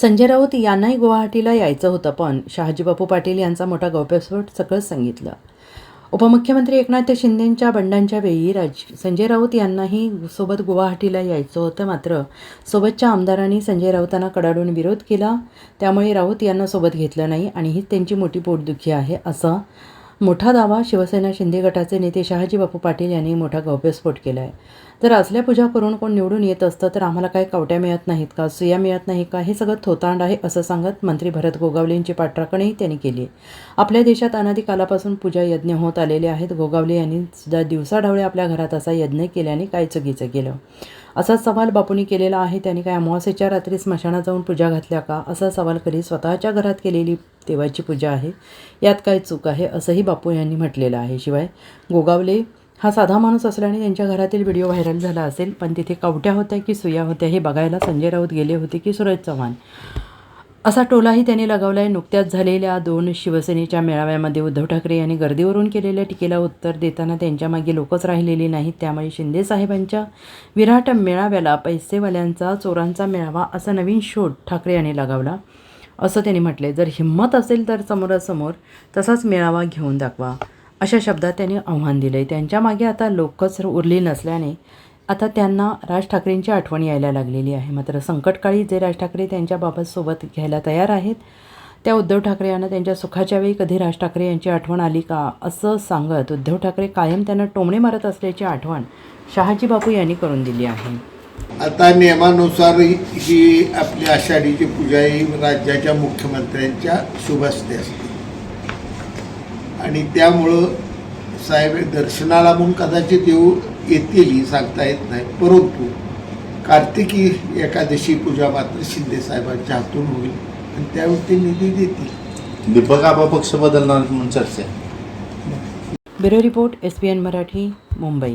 संजय राऊत यांनाही गुवाहाटीला यायचं होतं पण शहाजीबापू पाटील यांचा मोठा गौप्यस्फोट सगळंच सांगितलं. उपमुख्यमंत्री एकनाथ शिंदेंच्या बंडांच्या वेळी राज संजय राऊत यांनाही सोबत गुवाहाटीला यायचं होतं मात्र सोबतच्या आमदारांनी संजय राऊतांना कडाडून विरोध केला. त्यामुळे राऊत यांना सोबत घेतलं नाही आणि हीच त्यांची मोठी पोटदुखी आहे असं मोठा दावा शिवसेना शिंदे गटाचे नेते शहाजी बापू पाटील यांनी मोठा गौप्यस्फोट केला आहे जर असल्या पूजा करून कोण निवडून येत असतं तर आम्हाला काय कवट्या मिळत नाहीत का? सुया मिळत नाही का? हे सगळं थोतांड आहे असं सांगत मंत्री भरत गोगावलेंची पाठराखणही त्यांनी केली. आपल्या देशात अनादिकालापासून पूजा यज्ञ होत आलेले आहेत. गोगावले यांनी सुद्धा दिवसाढवळे आपल्या घरात असा यज्ञ केल्याने काय चुकीचं केलं? असा सवाल बापूंनी केलेला आहे. त्यांनी काय अमावास्येच्या रात्री स्मशानात जाऊन पूजा घातल्या का? असा सवाल करीत स्वतःच्या घरात केलेली देवाची पूजा आहे. यात काय चूक आहे असंही बापू यांनी म्हटलेलं आहे. शिवाय गोगावले हा साधा माणूस असल्याने त्यांच्या घरातील व्हिडिओ व्हायरल झाला असेल पण तिथे कवट्या होत्या की सुया होत्या हे बघायला संजय राऊत गेले होते की सुरज चव्हाण. असा टोलाही त्यांनी लगावला आहे नुकत्याच झालेल्या दोन शिवसेनेच्या मेळाव्यामध्ये उद्धव ठाकरे यांनी गर्दीवरून केलेल्या टीकेला उत्तर देताना त्यांच्यामागे लोकच राहिलेली नाहीत. त्यामुळे शिंदे साहेबांच्या विराट मेळाव्याला पैसेवाल्यांचा चोरांचा मेळावा असा नवीन शोध ठाकरे यांनी लगावला. असं त्यांनी म्हटले जर हिंमत असेल तर समोरासमोर तसाच मेळावा घेऊन दाखवा. अशा शब्दात त्यांनी आव्हान दिले त्यांच्या मागे आता लोकच उरली नसल्याने आता त्यांना राज ठाकरेंची आठवण यायला लागलेली आहे. मात्र संकटकाळी जे राज ठाकरे त्यांच्याबाबत सोबत घ्यायला तयार आहेत त्या उद्धव ठाकरे यांना त्यांच्या सुखाच्या वेळी कधी राज ठाकरे यांची आठवण आली का असं सांगत उद्धव ठाकरे कायम त्यांना टोमणे मारत असल्याची आठवण शहाजी बापू यांनी करून दिली आहे. आता नियमानुसार ही- आपली आषाढीची पूजा ही राज्याच्या मुख्यमंत्र्यांच्या शुभस्ते असते. आणि त्यामुळं साहेब दर्शनाला म्हणून कदाचित येऊ येतील ही सांगता येत नाही. परंतु कार्तिकी एकादशी पूजा मात्र शिंदे साहेबांच्या हातून होईल आणि त्यावेळी ते निधी देतील. दीपक आबा पक्ष बदलणार म्हणून चर्चा bureau report S P N Marathi Mumbai.